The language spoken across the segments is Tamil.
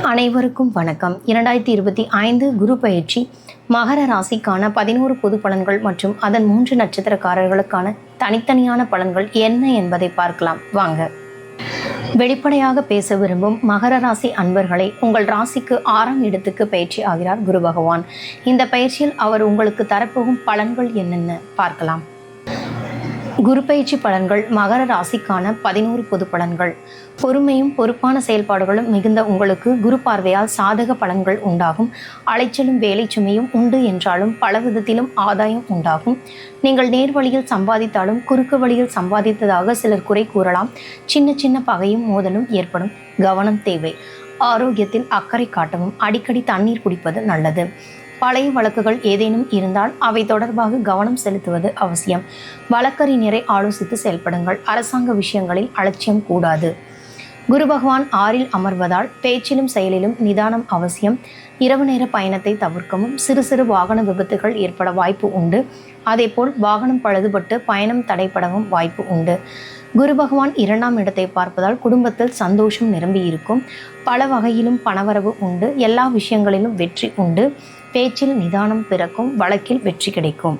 அனைவருக்கும் வணக்கம். இரண்டாயிரத்தி இருபத்தி ஐந்து குரு பயிற்சி மகர ராசிக்கான பதினோரு பொது பலன்கள் மற்றும் அதன் மூன்று நட்சத்திரக்காரர்களுக்கான தனித்தனியான பலன்கள் என்ன என்பதை பார்க்கலாம். வாங்க. வெளிப்படையாக பேச விரும்பும் மகர ராசி அன்பர்களை உங்கள் ராசிக்கு ஆறாம் இடத்துக்கு பயிற்சி ஆகிறார் குரு பகவான். இந்த பயிற்சியில் அவர் உங்களுக்கு தரப்போகும் பலன்கள் என்னென்ன பார்க்கலாம். குரு பயிற்சி பலன்கள் மகர ராசிக்கான பதினோரு பொது பலன்கள். பொறுமையும் பொறுப்பான செயல்பாடுகளும் மிகுந்த உங்களுக்கு குரு பார்வையால் சாதக பலன்கள் உண்டாகும். அலைச்சலும் வேலை சுமையும் உண்டு என்றாலும் பல விதத்திலும் ஆதாயம் உண்டாகும். நீங்கள் நேர் வழியில் சம்பாதித்தாலும் குறுக்கு வழியில் சம்பாதித்ததாக சிலர் குறை கூறலாம். சின்ன சின்ன பகையும் மோதலும் ஏற்படும். கவனம் தேவை. ஆரோக்கியத்தில் அக்கறை காட்டவும் அடிக்கடி தண்ணீர் குடிப்பது நல்லது. பழைய வழக்குகள் ஏதேனும் இருந்தால் அவை தொடர்பாக கவனம் செலுத்துவது அவசியம். வழக்கறிஞரை ஆலோசித்து செயல்படுங்கள். அரசாங்க விஷயங்களில் அலட்சியம் கூடாது. குரு பகவான் ஆறில் அமர்வதால் பேச்சிலும் செயலிலும் நிதானம் அவசியம். இரவு நேர பயணத்தை தவிர்க்கவும் சிறு சிறு வாகன விபத்துகள் ஏற்பட வாய்ப்பு உண்டு. அதேபோல் வாகனம் பழுதுபட்டு பயணம் தடைப்படவும் வாய்ப்பு உண்டு. குரு பகவான் இரண்டாம் இடத்தை பார்ப்பதால் குடும்பத்தில் சந்தோஷம் நிரம்பி இருக்கும் பல வகையிலும் பணவரவு உண்டு. எல்லா விஷயங்களிலும் வெற்றி உண்டு. பேச்சில் நிதானம் பிறக்கும். வழக்கில் வெற்றி கிடைக்கும்.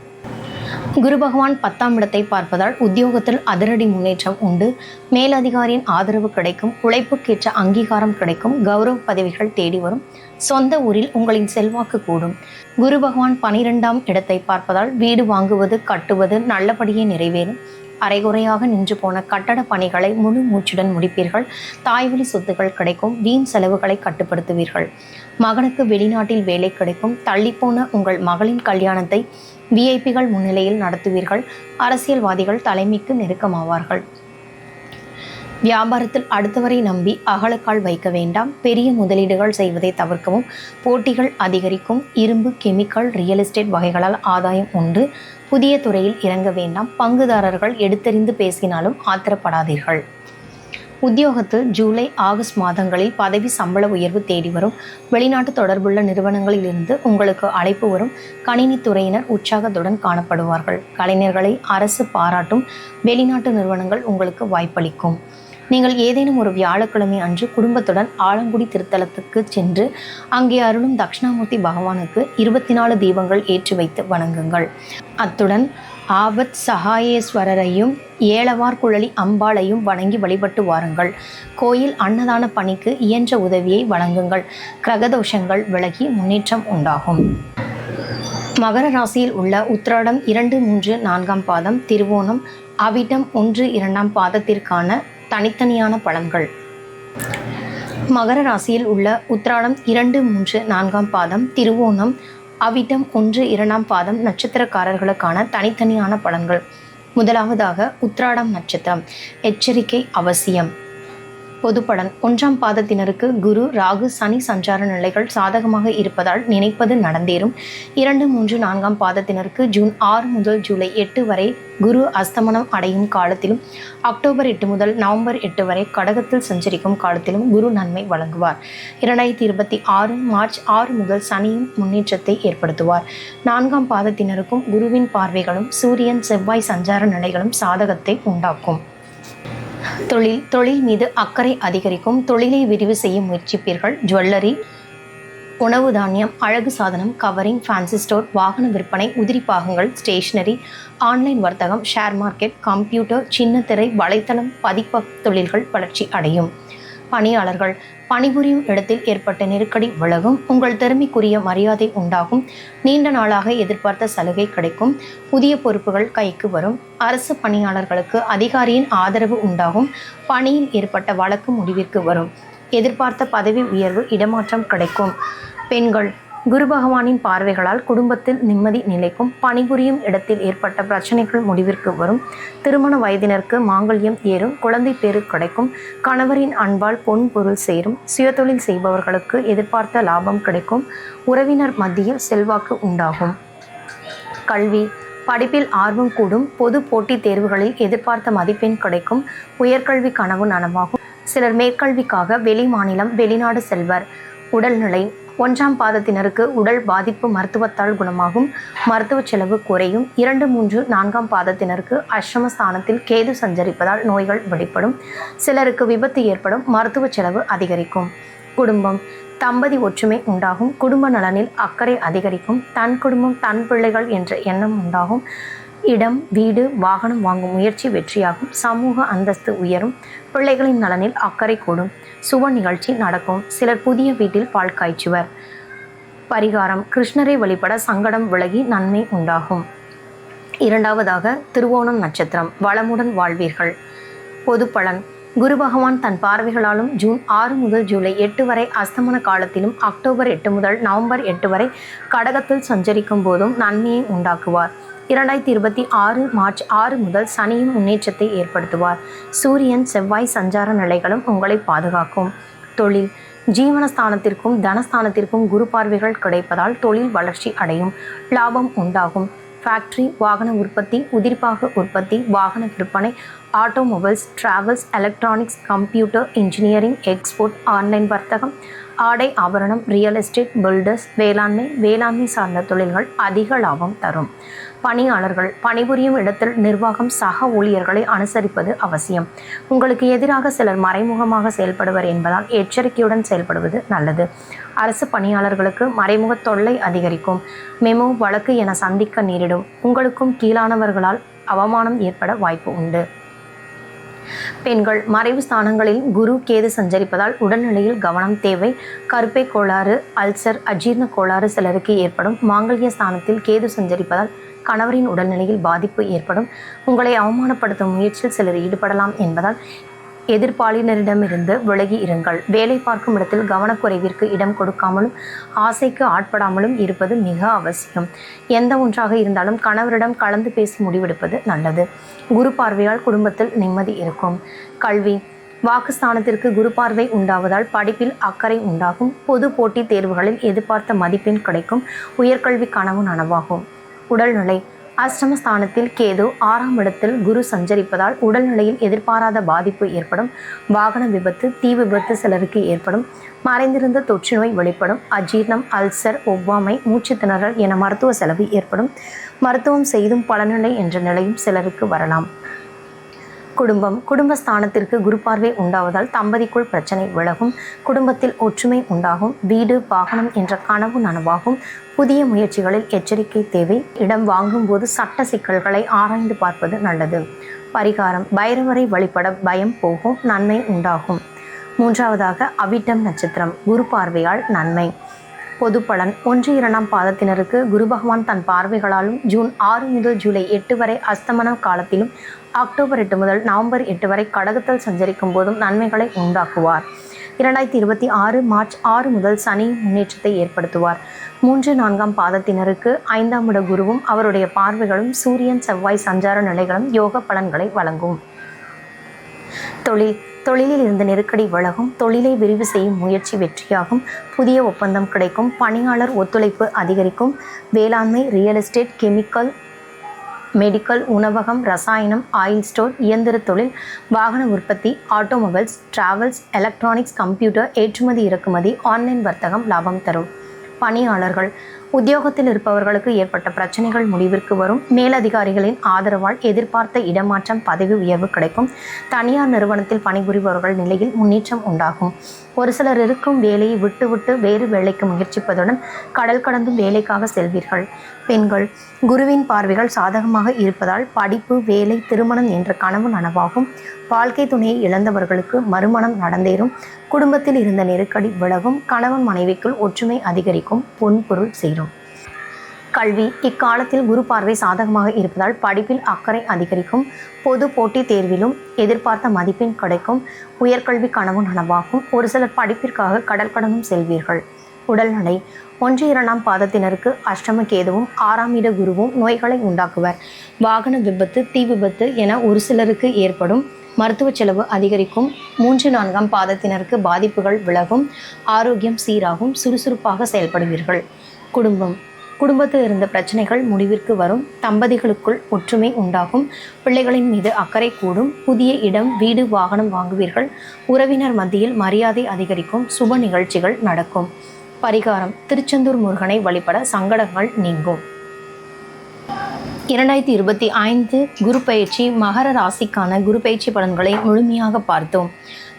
குரு பகவான் பத்தாம் இடத்தை பார்ப்பதால் உத்தியோகத்தில் அதிரடி முன்னேற்றம் உண்டு. மேலதிகாரியின் ஆதரவு கிடைக்கும். உழைப்புக்கேற்ற அங்கீகாரம் கிடைக்கும். கௌரவ பதவிகள் தேடி வரும். சொந்த ஊரில் உங்களின் செல்வாக்கு கூடும். குரு பகவான் பனிரெண்டாம் இடத்தை பார்ப்பதால் வீடு வாங்குவது கட்டுவது நல்லபடியே நிறைவேறும். அரைகுறையாக நின்று போன கட்டட பணிகளை முழு மூச்சுடன் முடிப்பீர்கள். தாய்வழி சொத்துக்கள் கிடைக்கும். வீண் செலவுகளை கட்டுப்படுத்துவீர்கள். மகனுக்கு வெளிநாட்டில் வேலை கிடைக்கும். தள்ளிப்போன உங்கள் மகளின் கல்யாணத்தை விஐபிகள் முன்னிலையில் நடத்துவீர்கள். அரசியல்வாதிகள் தலைமைக்கு நெருக்கமாவார்கள். வியாபாரத்தில் அடுத்தவரை நம்பி அகலக்கால் வைக்க வேண்டாம். பெரிய முதலீடுகள் செய்வதை தவிர்க்கவும். போட்டிகள் அதிகரிக்கும். இரும்பு கெமிக்கல் ரியல் எஸ்டேட் வகைகளால் ஆதாயம் உண்டு புதிய துறையில் இறங்க வேண்டாம். பங்குதாரர்கள் எடுத்தறிந்து பேசினாலும் ஆத்திரப்படாதீர்கள். உத்தியோகத்தில் ஜூலை ஆகஸ்ட் மாதங்களில் பதவி சம்பள உயர்வு தேடி வரும். வெளிநாட்டு தொடர்புள்ள நிறுவனங்களிலிருந்து உங்களுக்கு அழைப்பு வரும். கணினி துறையினர் உற்சாகத்துடன் காணப்படுவார்கள். கலைஞர்களை அரசு பாராட்டும். வெளிநாட்டு நிறுவனங்கள் உங்களுக்கு வாய்ப்பளிக்கும். நீங்கள் ஏதேனும் ஒரு வியாழக்கிழமை அன்று குடும்பத்துடன் ஆலங்குடி திருத்தலத்துக்கு சென்று அங்கே அருளும் தக்ஷணாமூர்த்தி பகவானுக்கு இருபத்தி நாலு தீபங்கள் ஏற்றி வைத்து வணங்குங்கள். அத்துடன் ஆபத் சகாயேஸ்வரரையும் ஏலவார் குழலி அம்பாளையும் வணங்கி வழிபட்டு வாருங்கள். கோயில் அன்னதான பணிக்கு இயன்ற உதவியை வழங்குங்கள். கிரகதோஷங்கள் விலகி முன்னேற்றம் உண்டாகும். மகர ராசியில் உள்ள உத்திராடம் இரண்டு மூன்று நான்காம் பாதம் திருவோணம் அவிட்டம் ஒன்று இரண்டாம் பாதத்திற்கான தனித்தனியான பலன்கள். மகர ராசியில் உள்ள உத்ராடம் இரண்டு மூன்று நான்காம் பாதம் திருவோணம் அவிட்டம் ஒன்று இரண்டாம் பாதம் நட்சத்திரக்காரர்களுக்கான தனித்தனியான பலன்கள். முதலாவதாக உத்ராடம் நட்சத்திரம். எச்சரிக்கை அவசியம். பொதுப்படன். ஒன்றாம் பாதத்தினருக்கு குரு ராகு சனி சஞ்சார நிலைகள் சாதகமாக இருப்பதால் நினைப்பது நடந்தேறும். இரண்டு மூன்று நான்காம் பாதத்தினருக்கு ஜூன் ஆறு முதல் ஜூலை எட்டு வரை குரு அஸ்தமனம் அடையும் காலத்திலும் அக்டோபர் எட்டு முதல் நவம்பர் எட்டு வரை கடகத்தில் சஞ்சரிக்கும் காலத்திலும் குரு நன்மை வழங்குவார். இரண்டாயிரத்தி இருபத்தி ஆறு மார்ச் ஆறு முதல் சனியும் முன்னேற்றத்தை ஏற்படுத்துவார். நான்காம் பாதத்தினருக்கும் குருவின் பார்வைகளும் சூரியன் செவ்வாய் சஞ்சார நிலைகளும் சாதகத்தை உண்டாக்கும். தொழில் தொழில் மீது அக்கறை அதிகரிக்கும் தொழிலை விரிவு செய்ய முயற்சிப்பீர்கள். ஜுவல்லரி உணவு தானியம் அழகு சாதனம் கவரிங் ஃபேன்சி ஸ்டோர் வாகன விற்பனை உதிரி பாகங்கள் ஸ்டேஷனரி ஆன்லைன் வர்த்தகம் ஷேர் மார்க்கெட் கம்ப்யூட்டர் சின்னத்திரை வலைத்தளம் பதிப்பக தொழில்கள் வளர்ச்சி அடையும். பணியாளர்கள் பணிபுரியும் இடத்தில் ஏற்பட்ட நெருக்கடி விலகும். உங்கள் திறமைக்குரிய மரியாதை உண்டாகும். நீண்ட நாளாக எதிர்பார்த்த சலுகை கிடைக்கும். புதிய பொறுப்புகள் கைக்கு வரும். அரசு பணியாளர்களுக்கு அதிகாரியின் ஆதரவு உண்டாகும். பணியில் ஏற்பட்ட வழக்கு முடிவிற்கு வரும். எதிர்பார்த்த பதவி உயர்வு இடமாற்றம் கிடைக்கும். பெண்கள் குரு பகவானின் பார்வைகளால் குடும்பத்தில் நிம்மதி நிலைக்கும் பணிபுரியும் இடத்தில் ஏற்பட்ட பிரச்சனைகள் முடிவிற்கு வரும். திருமண வயதினருக்கு மாங்கல்யம் ஏறும் குழந்தை பேரு கிடைக்கும் கணவரின் அன்பால் பொன் பொருள் சேரும் சுயதொழில் செய்பவர்களுக்கு எதிர்பார்த்த லாபம் கிடைக்கும் உறவினர் மத்தியில் செல்வாக்கு உண்டாகும். கல்வி படிப்பில் ஆர்வம் கூடும் பொது போட்டித் தேர்வுகளில் எதிர்பார்த்த மதிப்பெண் கிடைக்கும் உயர்கல்வி கனவு நனவாகும். சிலர் மேற்கல்விக்காக வெளி மாநிலம் வெளிநாடு செல்வர். உடல்நிலை ஒன்றாம் பாதத்தினருக்கு உடல் பாதிப்பு மருத்துவத்தால் குணமாகும். மருத்துவ செலவு குறையும். இரண்டு மூன்று நான்காம் பாதத்தினருக்கு அஷ்டமஸ்தானத்தில் கேது சஞ்சரிப்பதால் நோய்கள் வெளிப்படும் சிலருக்கு விபத்து ஏற்படும். மருத்துவ செலவு அதிகரிக்கும். குடும்பம். தம்பதி ஒற்றுமை உண்டாகும். குடும்ப நலனில் அக்கறை அதிகரிக்கும். தன் குடும்பம் தன் பிள்ளைகள் என்ற எண்ணம் உண்டாகும். இடம் வீடு வாகனம் வாங்கும் முயற்சி வெற்றியாகும். சமூக அந்தஸ்து உயரும். பிள்ளைகளின் நலனில் அக்கறை கூடும். சுப நிகழ்ச்சி நடக்கும். சிலர் புதிய வீட்டில் பால் காய்ச்சுவர். பரிகாரம். கிருஷ்ணரை வழிபட சங்கடம் விலகி நன்மை உண்டாகும். இரண்டாவதாக திருவோணம் நட்சத்திரம். வளமுடன் வாழ்வீர்கள். பொது பலன். குரு பகவான் தன் பார்வைகளாலும் ஜூன் ஆறு முதல் ஜூலை எட்டு வரை அஸ்தமன காலத்திலும் அக்டோபர் எட்டு முதல் நவம்பர் எட்டு வரை கடகத்தில் சஞ்சரிக்கும் போதும் நன்மையை உண்டாக்குவார். இரண்டாயிரத்தி இருபத்தி ஆறு மார்ச் ஆறு முதல் சனியும் முன்னேற்றத்தை ஏற்படுத்துவார். சூரியன் செவ்வாய் சஞ்சார நிலைகளும் உங்களை பாதுகாக்கும். தொழில். ஜீவனஸ்தானத்திற்கும் தனஸ்தானத்திற்கும் குரு பார்வைகள் கிடைப்பதால் தொழில் வளர்ச்சி அடையும். லாபம் உண்டாகும். ஃபேக்டரி வாகன உற்பத்தி உதிர்ப்பாக உற்பத்தி வாகன விற்பனை automobiles travels electronics computer engineering export online வர்த்தகம் ஆடை ஆபரணம் ரியல் எஸ்டேட் பில்டர்ஸ் வேளாண்மை வேளாண்மை சார்ந்த தொழில்கள் அதிக லாபம் தரும். பணியாளர்கள் பணிபுரியும் இடத்தில் நிர்வாகம் சக ஊழியர்களை அனுசரிப்பது அவசியம். உங்களுக்கு எதிராக சிலர் மறைமுகமாக செயல்படுவர் என்பதால் எச்சரிக்கையுடன் செயல்படுவது நல்லது. அரசு பணியாளர்களுக்கு மறைமுக தொல்லை அதிகரிக்கும். மெமோ வழக்கு என சந்திக்க நேரிடும். உங்களுக்கும் கீழானவர்களால் அவமானம் ஏற்பட வாய்ப்பு உண்டு. பெண்கள் மறைவு ஸ்தானங்களில் குரு கேது சஞ்சரிப்பதால் உடல்நிலையில் கவனம் தேவை. கருப்பை கோளாறு அல்சர் அஜீர்ண கோளாறு சிலருக்கு ஏற்படும். மாங்கல்ய ஸ்தானத்தில் கேது சஞ்சரிப்பதால் கணவரின் உடல்நிலையில் பாதிப்பு ஏற்படும். உங்களை அவமானப்படுத்தும் முயற்சியில் சிலர் ஈடுபடலாம் என்பதால் எதிர்ப்பாளினரிடமிருந்து விலகி இருங்கள். வேலை பார்க்கும் இடத்தில் கவனக்குறைவிற்கு இடம் கொடுக்காமலும் ஆசைக்கு ஆட்படாமலும் இருப்பது மிக அவசியம். எந்த ஒன்றாக இருந்தாலும் கணவரிடம் கலந்து பேசி முடிவெடுப்பது நல்லது. குரு பார்வையால் குடும்பத்தில் நிம்மதி இருக்கும். கல்வி. வாக்குஸ்தானத்திற்கு குரு பார்வை உண்டாவதால் படிப்பில் அக்கறை உண்டாகும். பொது போட்டித் தேர்வுகளில் எதிர்பார்த்த மதிப்பெண் கிடைக்கும். உயர்கல்வி கனவு நனவாகும். உடல்நிலை. அஷ்டமஸ்தானத்தில் கேது ஆறாம் இடத்தில் குரு சஞ்சரிப்பதால் உடல்நிலையில் எதிர்பாராத பாதிப்பு ஏற்படும். வாகன விபத்து தீ விபத்து சிலருக்கு ஏற்படும். மறைந்திருந்த தொற்று நோய் வெளிப்படும். அஜீர்ணம் அல்சர் ஒவ்வாமை மூச்சு திணறல் என மருத்துவ செலவு ஏற்படும். மருத்துவம் செய்தும் பலனில்லை என்ற நிலையும் சிலருக்கு வரலாம். குடும்பம் குடும்பஸ்தானத்திற்கு குரு பார்வை உண்டாவதால் தம்பதிக்குள் பிரச்சனை விலகும் குடும்பத்தில் ஒற்றுமை உண்டாகும் வீடு வாகனம் என்ற கனவு நனவாகும் புதிய முயற்சிகளில் எச்சரிக்கை தேவை இடம் வாங்கும்போது சட்ட சிக்கல்களை ஆராய்ந்து பார்ப்பது நல்லது. பரிகாரம் பைரவரை வழிபட பயம் போகும் நன்மை உண்டாகும். மூன்றாவதாக அவிட்டம் நட்சத்திரம் குரு பார்வையால் நன்மை. பொது பலன் ஒன்று இரண்டாம் பாதத்தினருக்கு குரு பகவான் தன் பார்வைகளாலும் ஜூன் ஆறு முதல் ஜூலை எட்டு வரை அஸ்தமன காலத்திலும் அக்டோபர் எட்டு முதல் நவம்பர் எட்டு வரை கடகத்தில் சஞ்சரிக்கும் போதும் நன்மைகளை உண்டாக்குவார். இரண்டாயிரத்தி இருபத்தி ஆறு மார்ச் ஆறு முதல் சனி முன்னேற்றத்தை ஏற்படுத்துவார். மூன்று நான்காம் பாதத்தினருக்கு ஐந்தாம் இட குருவும் அவருடைய பார்வைகளும் சூரியன் செவ்வாய் சஞ்சார நிலைகளும் யோக பலன்களை வழங்கும். தொழில் தொழிலில் இருந்த நெருக்கடி விலகும் தொழிலை விரிவு செய்யும் முயற்சி வெற்றியாகும் புதிய ஒப்பந்தம் கிடைக்கும் பணியாளர் ஒத்துழைப்பு அதிகரிக்கும் வேளாண்மை ரியல் எஸ்டேட் கெமிக்கல் மெடிக்கல் உணவகம் ரசாயனம் ஆயில் ஸ்டோர் இயந்திர தொழில் வாகன உற்பத்தி ஆட்டோமொபைல்ஸ் டிராவல்ஸ் எலக்ட்ரானிக்ஸ் கம்ப்யூட்டர் ஏற்றுமதி இறக்குமதி ஆன்லைன் வர்த்தகம் லாபம் தரும். பணியாளர்கள் உத்தியோகத்தில் இருப்பவர்களுக்கு ஏற்பட்ட பிரச்சனைகள் முடிவிற்கு வரும். மேலதிகாரிகளின் ஆதரவால் எதிர்பார்த்த இடமாற்றம் பதவி உயர்வு கிடைக்கும். தனியார் நிறுவனத்தில் பணிபுரிபவர்கள் நிலையில் முன்னேற்றம் உண்டாகும். ஒரு சிலர் இருக்கும் வேலையை விட்டுவிட்டு வேறு வேலைக்கு முயற்சிப்பதுடன் கடல் கடந்தும் வேலைக்காக செல்வீர்கள். பெண்கள் குருவின் பார்வைகள் சாதகமாக இருப்பதால் படிப்பு வேலை திருமணம் என்ற கனவு நனவாகும். வாழ்க்கை துணையை இழந்தவர்களுக்கு மறுமணம் நடந்தேறும். குடும்பத்தில் இருந்த நெருக்கடி விலகும். கணவன் மனைவிக்குள் ஒற்றுமை அதிகரிக்கும். பொன்பொருள் சேரும். கல்வி இக்காலத்தில் குரு பார்வை சாதகமாக இருப்பதால் படிப்பில் அக்கறை அதிகரிக்கும். பொது போட்டித் தேர்விலும் எதிர்பார்த்த மதிப்பெண் கிடைக்கும். உயர்கல்வி கனவு நனவாகும். ஒரு சிலர் படிப்பிற்காக கடல் கடனும் செல்வீர்கள். உடல்நடை ஒன்று இரண்டாம் பாதத்தினருக்கு அஷ்டம கேதுவும் ஆறாம் இட குருவும் நோய்களை உண்டாக்குவர். வாகன விபத்து தீ விபத்து என ஒரு சிலருக்கு ஏற்படும். மருத்துவ செலவு அதிகரிக்கும். மூன்று நான்காம் பாதத்தினருக்கு பாதிப்புகள் விலகும். ஆரோக்கியம் சீராகும். சுறுசுறுப்பாக செயல்படுவீர்கள். குடும்பம். குடும்பத்தில் இருந்த பிரச்சனைகள் முடிவிற்கு வரும். தம்பதிகளுக்குள் ஒற்றுமை உண்டாகும். பிள்ளைகளின் மீது அக்கறை கூடும். புதிய இடம் வீடு வாகனம் வாங்குவீர்கள். உறவினர் மத்தியில் மரியாதை அதிகரிக்கும். சுப நிகழ்ச்சிகள் நடக்கும். பரிகாரம். திருச்செந்தூர் முருகனை வழிபட சங்கடங்கள் நீங்கும். இரண்டாயிரத்தி இருபத்தி ஐந்து குரு பயிற்சி மகர ராசிக்கான குரு பயிற்சி பலன்களை முழுமையாக பார்த்தோம்.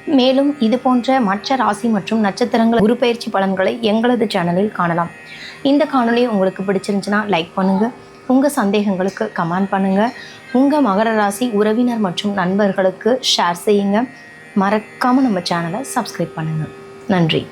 மேலும் இது போன்ற மற்ற ராசி மற்றும் நட்சத்திரங்கள் குரு பயிற்சி பலன்களை எங்களது சேனலில் காணலாம். இந்த காணொலி உங்களுக்கு பிடிச்சிருந்துச்சுன்னா லைக் பண்ணுங்கள் உங்கள் சந்தேகங்களுக்கு கமெண்ட் பண்ணுங்கள் உங்கள் மகர ராசி உறவினர் மற்றும் நண்பர்களுக்கு ஷேர் செய்யுங்க. மறக்காமல் நம்ம சேனலை சப்ஸ்கிரைப் பண்ணுங்கள் நன்றி.